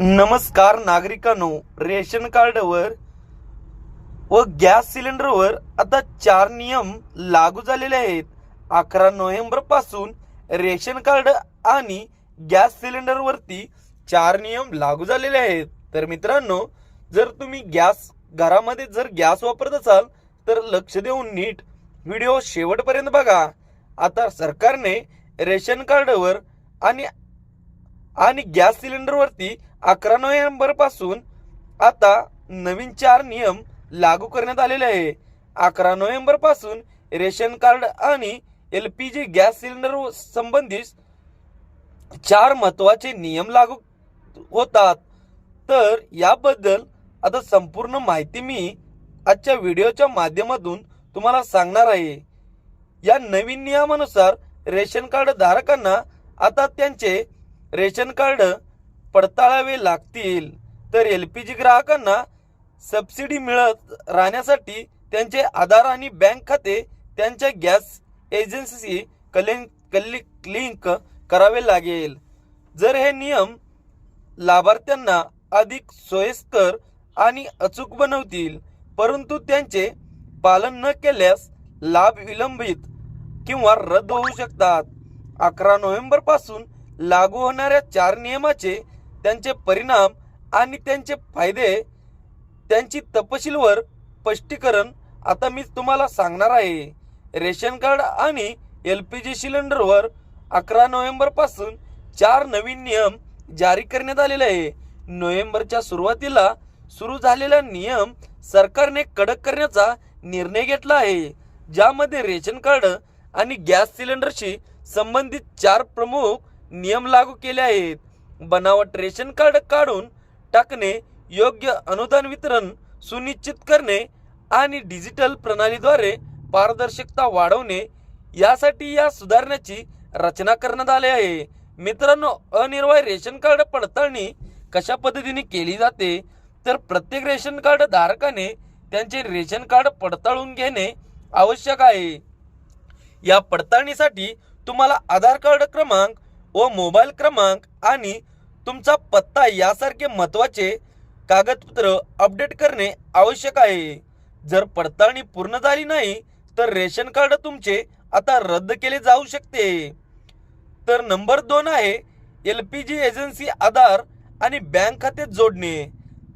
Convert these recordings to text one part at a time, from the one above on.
नमस्कार नागरिकांनो रेशन कार्डवर व गॅस सिलेंडरवर आता चार नियम लागू झालेले आहेत. अकरा नोव्हेंबरपासून रेशन कार्ड आणि गॅस सिलेंडरवरती चार नियम लागू झालेले आहेत. तर मित्रांनो जर तुम्ही गॅस घरामध्ये जर गॅस वापरत असाल तर लक्ष देऊन नीट व्हिडिओ शेवटपर्यंत बघा. आता सरकारने रेशन कार्डवर आणि आणि गॅस सिलेंडरवरती अकरा नोव्हेंबरपासून आता नवीन चार नियम लागू करण्यात आलेले आहे. अकरा नोव्हेंबरपासून रेशन कार्ड आणि L P G gas cylinder संबंधित चार महत्त्वाचे नियम लागू होतात. तर याबद्दल आता संपूर्ण माहिती मी आजच्या व्हिडिओच्या माध्यमातून तुम्हाला सांगणार आहे. या नवीन नियमानुसार रेशन कार्ड धारकांना आता त्यांचे रेशन कार्ड पडताळावे लागतील तर एल पी जी ग्राहकांना सबसिडी मिळत राहण्यासाठी त्यांचे आधार आणि बँक खाते त्यांच्या गॅस एजन्सीशी कलिंग कल्ली लिंक करावे लागेल. जर हे नियम लाभार्थ्यांना अधिक सोयीस्कर आणि अचूक बनवतील परंतु त्यांचे पालन न केल्यास लाभ विलंबित किंवा रद्द होऊ शकतात. अकरा नोव्हेंबरपासून लागू होणाऱ्या चार नियमाचे त्यांचे परिणाम आणि त्यांचे फायदे त्यांची तपशीलवर स्पष्टीकरण आता मी तुम्हाला सांगणार आहे. रेशन कार्ड आणि एल पी जी सिलेंडरवर अकरा नोव्हेंबरपासून चार नवीन नियम जारी करण्यात आलेले आहे. नोव्हेंबरच्या सुरुवातीला सुरू झालेला नियम सरकारने कडक करण्याचा निर्णय घेतला आहे. ज्यामध्ये रेशन कार्ड आणि गॅस सिलेंडरशी संबंधित चार प्रमुख नियम लागू केले आहेत. बनावट रेशन कार्ड काढून टाकणे योग्य अनुदान वितरण सुनिश्चित करणे आणि डिजिटल प्रणालीद्वारे पारदर्शकता वाढवणे यासाठी या सुधारण्याची रचना करण्यात आली आहे. मित्रांनो अनिर्वाय रेशन कार्ड पडताळणी कशा पद्धतीने केली जाते? तर प्रत्येक रेशन कार्ड धारकाने त्यांचे रेशन कार्ड पडताळून घेणे आवश्यक आहे. या पडताळणीसाठी तुम्हाला आधार कार्ड क्रमांक व मोबाईल क्रमांक आणि तुमचा पत्ता यासारखे महत्त्वाचे कागदपत्र अपडेट करणे आवश्यक आहे. जर पडताळणी पूर्ण झाली नाही तर रेशन कार्ड तुमचे आता रद्द केले जाऊ शकते. तर नंबर दोन आहे L P G agency Aadhaar आणि बँक खाते जोडणे.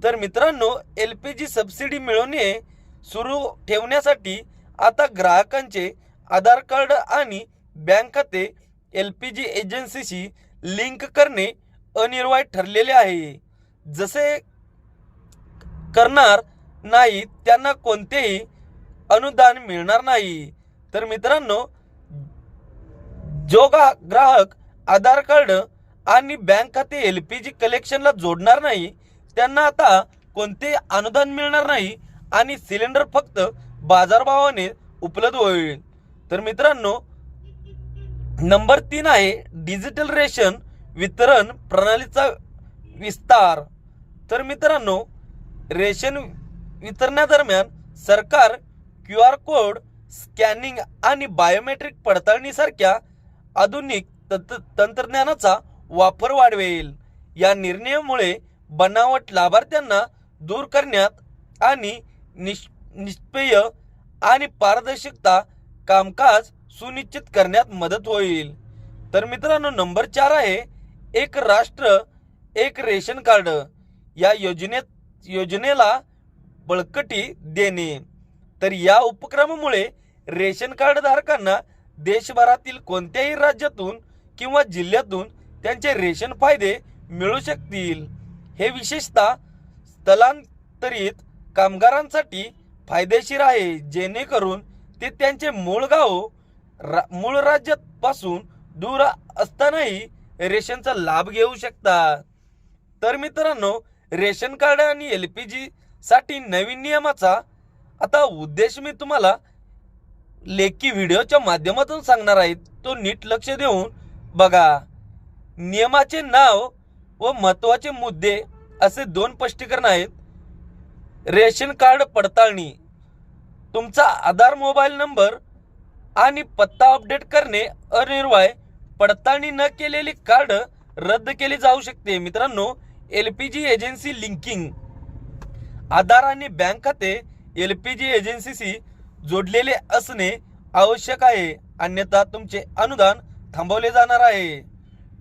तर मित्रांनो एल पी जी सबसिडी मिळवणे सुरू ठेवण्यासाठी आता ग्राहकांचे आधार कार्ड आणि बँक खाते एल पी जी एजन्सीशी लिंक करणे अनिर्वाय ठरलेले आहे. जसे करणार नाही त्यांना कोणतेही अनुदान मिळणार नाही. तर मित्रांनो जो गा- ग्राहक आधार कार्ड आणि बँक खाते एल पी जी कलेक्शनला जोडणार नाही त्यांना आता कोणते अनुदान मिळणार नाही आणि सिलेंडर फक्त बाजारभावाने उपलब्ध होईल. तर मित्रांनो नंबर तीन आहे डिजिटल रेशन वितरण प्रणालीचा विस्तार. तर मित्रांनो रेशन वितरणादरम्यान सरकार क्यू आर कोड स्कॅनिंग आणि बायोमेट्रिक पडताळणीसारख्या आधुनिक तंत्र तंत्रज्ञानाचा वापर वाढवेल. या निर्णयामुळे बनावट लाभार्थ्यांना दूर करण्यात आणि निष निष्पेय आणि पारदर्शकता कामकाज सुनिश्चित करण्यात मदत होईल. तर मित्रांनो नंबर चार आहे एक राष्ट्र एक रेशन कार्ड. या योजनेत योजनेला बळकटी देणे. तर या उपक्रमामुळे रेशन कार्ड धारकांना देशभरातील कोणत्याही राज्यातून किंवा जिल्ह्यातून त्यांचे रेशन फायदे मिळू शकतील. हे विशेषतः स्थलांतरित कामगारांसाठी फायदेशीर आहे जेणेकरून ते त्यांचे मूळ गाव रा- मूळ राज्यापासून दूर असतानाही रेशनचा लाभ घेऊ शकतात. तर मित्रांनो रेशन कार्ड आणि एल पी जी साठी नवीन नियमाचा आता उद्देश मी तुम्हाला लेखी व्हिडिओच्या माध्यमातून सांगणार आहे. तो नीट लक्ष देऊन बघा. नियमाचे नाव व महत्त्वाचे मुद्दे असे दोन स्पष्टीकरण आहेत. रेशन कार्ड पडताळणी. तुमचा आधार मोबाईल नंबर आणि पत्ता अपडेट करणे अनिर्वाय. पडताळणी न केलेली कार्ड रद्द केली जाऊ शकते. मित्रांनो L P G agency linking. Aadhaar आणि बँक खाते एल पी जी एजन्सीशी जोडलेले असणे आवश्यक आहे. अन्यथा तुमचे अनुदान थांबवले जाणार आहे.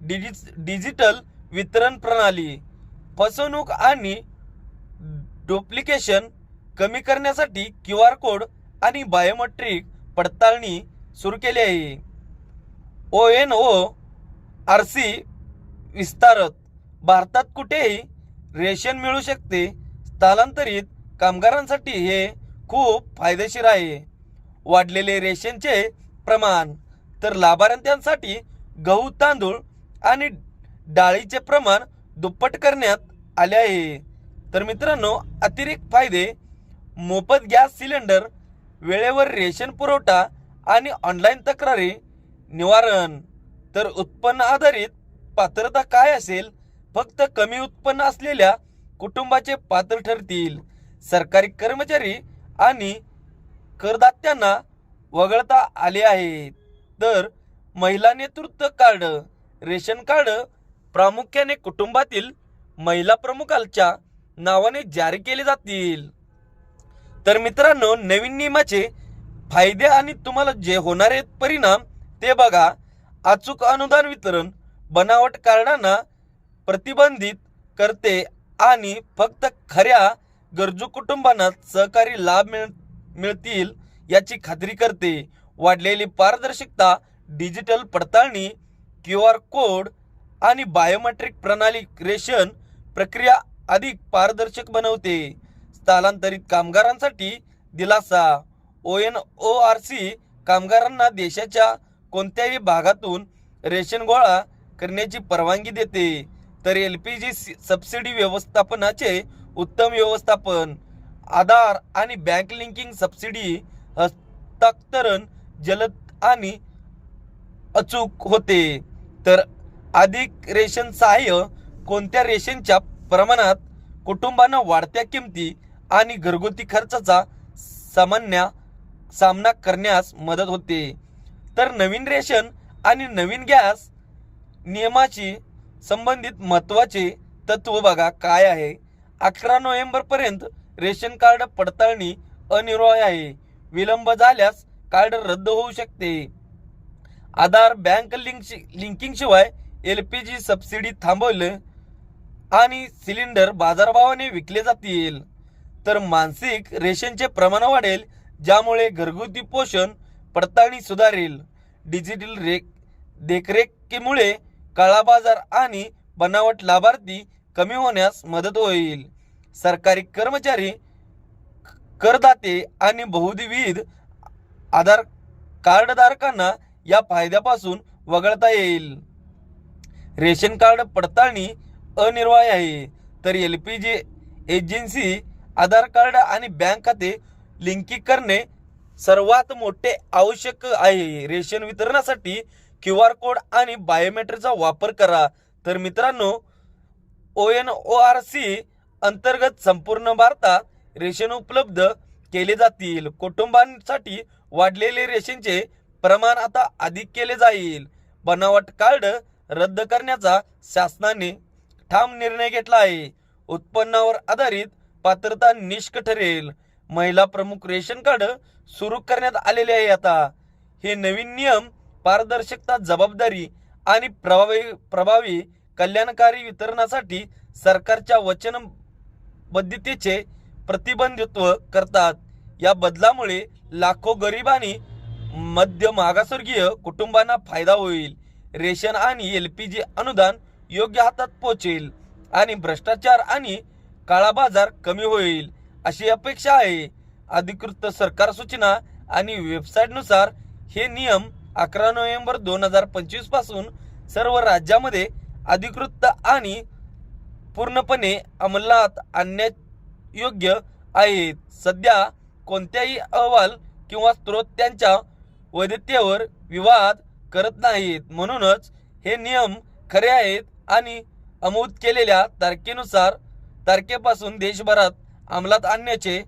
डिजिट डिजिटल वितरण प्रणाली. फसवणूक आणि डुप्लिकेशन कमी करण्यासाठी क्यू आर कोड आणि बायोमेट्रिक पडताळणी सुरू केली आहे. O N O R C विस्तारत. भारतात कुठेही रेशन मिळू शकते. स्थलांतरित कामगारांसाठी हे खूप फायदेशीर आहे. वाढलेले रेशनचे प्रमाण तर लाभार्थ्यांसाठी गहू तांदूळ आणि डाळीचे प्रमाण दुप्पट करण्यात आले आहे. तर मित्रांनो अतिरिक्त फायदे मोफत गॅस सिलेंडर वेळेवर रेशन पुरवठा आणि ऑनलाईन तक्रारी निवारण. तर उत्पन्न आधारित पात्रता काय असेल? फक्त कमी उत्पन्न असलेल्या कुटुंबाचे पात्र ठरतील. सरकारी कर्मचारी आणि करदात्यांना वगळता आले आहे. तर महिला नेतृत्व कार्ड रेशन कार्ड प्रामुख्याने कुटुंबातील महिला प्रमुखांच्या नावाने जारी केले जातील. तर मित्रांनो नवीन नियमाचे फायदे आणि तुम्हाला जे होणारे परिणाम ते बघा. अचूक अनुदान वितरण बनावट कार्डांना प्रतिबंधित करते आणि फक्त खऱ्या गरजू कुटुंबांना सहकारी लाभ मिळ मिळतील याची खात्री करते. वाढलेली पारदर्शकता डिजिटल पडताळणी क्यू आर कोड आणि बायोमेट्रिक प्रणाली रेशन प्रक्रिया अधिक पारदर्शक बनवते. स्थलांतरित कामगारांसाठी दिलासा. O N O R C कामगारांना देशाच्या कोणत्याही भागातून रेशन गोळा करण्याची परवानगी देते. तर एल पी जी सबसिडी व्यवस्थापनाचे उत्तम व्यवस्थापन आधार आणि बँक लिंकिंग सबसिडी हस्तांतरण जलद आणि अचूक होते. तर अधिक रेशन सहाय्य कोणत्या रेशनच्या प्रमाणात कुटुंबांना वाढत्या किमती आणि घरगुती खर्चाचा सामान्य सामना करण्यास मदत होते. तर नवीन रेशन आणि नवीन गॅस नियमाची संबंधित महत्त्वाचे तत्व बघा काय आहे. अकरा नोव्हेंबरपर्यंत रेशन कार्ड पडताळणी अनिवार्य आहे. विलंब झाल्यास कार्ड रद्द होऊ शकते. आधार बँक लिंक लिंकिंगशिवाय एल पी जी सबसिडी थांबवलं आणि सिलेंडर बाजारभावाने विकले जातील. तर मानसिक रेशनचे प्रमाण वाढेल ज्यामुळे घरगुती पोषण पडताळणी सुधारेल. डिजिटल रे देखरेखीमुळे काळा बाजार आणि बनावट लाभार्थी कमी होण्यास मदत होईल. सरकारी कर्मचारी करदाते आणि बहुविध आधार कार्डधारकांना या फायद्यापासून वगळता येईल. रेशन कार्ड पडताळणी अनिर्वाय आहे. तर L P G agency Aadhaar card आणि बँक खाते लिंकिंग करणे सर्वात मोठे आवश्यक आहे. रेशन वितरणासाठी क्यू आर कोड आणि बायोमेट्रिकचा वापर करा. तर मित्रांनो O N O R C अंतर्गत संपूर्ण भारतात रेशन उपलब्ध केले जातील. कुटुंबांसाठी वाढलेले रेशनचे प्रमाण आता अधिक केले जाईल. बनावट कार्ड रद्द करण्याचा शासनाने ठाम निर्णय घेतला आहे. उत्पन्नावर आधारित पात्रता निष्क ठरेल. महिला प्रमुख रेशन कार्ड सुरू करण्यात आलेले आहे आता. हे नवीन नियम पारदर्शकता जबाबदारी आणि प्रभावी प्रभावी कल्याणकारी वितरणासाठी सरकारच्या वचनबद्धतेचे प्रतिबंधित्व करतात. या बदलामुळे लाखो गरीब आणि मध्य मागासवर्गीय कुटुंबांना फायदा होईल. रेशन आणि एल पी जी अनुदान योग्य हातात पोहोचेल आणि भ्रष्टाचार आणि काळा बाजार कमी होईल अशी अपेक्षा आहे. अधिकृत सरकार सूचना आणि वेबसाईटनुसार हे नियम अकरा नोव्हेंबर दोन हजार पंचवीसपासून सर्व राज्यामध्ये अधिकृत आणि पूर्णपणे अंमलात आणण्यायोग्य आहेत. सध्या कोणत्याही अहवाल किंवा स्रोत त्यांच्या वैधतेवर विवाद करत नाहीत. म्हणूनच हे नियम खरे आहेत आणि अमूद केलेल्या तारखेनुसार तारखेपासून देशभरात अंमलात आणण्याचे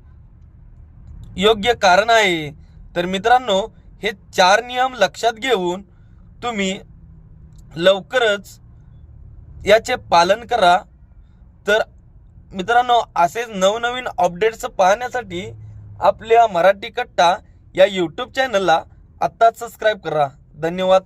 योग्य कारण आहे. तर मित्रांनो हे चार नियम लक्षात घेऊन तुम्ही लवकरच याचे पालन करा. तर मित्रांनो असेच नवनवीन अपडेट्स पाहण्यासाठी आपल्या मराठी कट्टा या यूट्यूब चॅनलला आत्ताच सबस्क्राईब करा. धन्यवाद.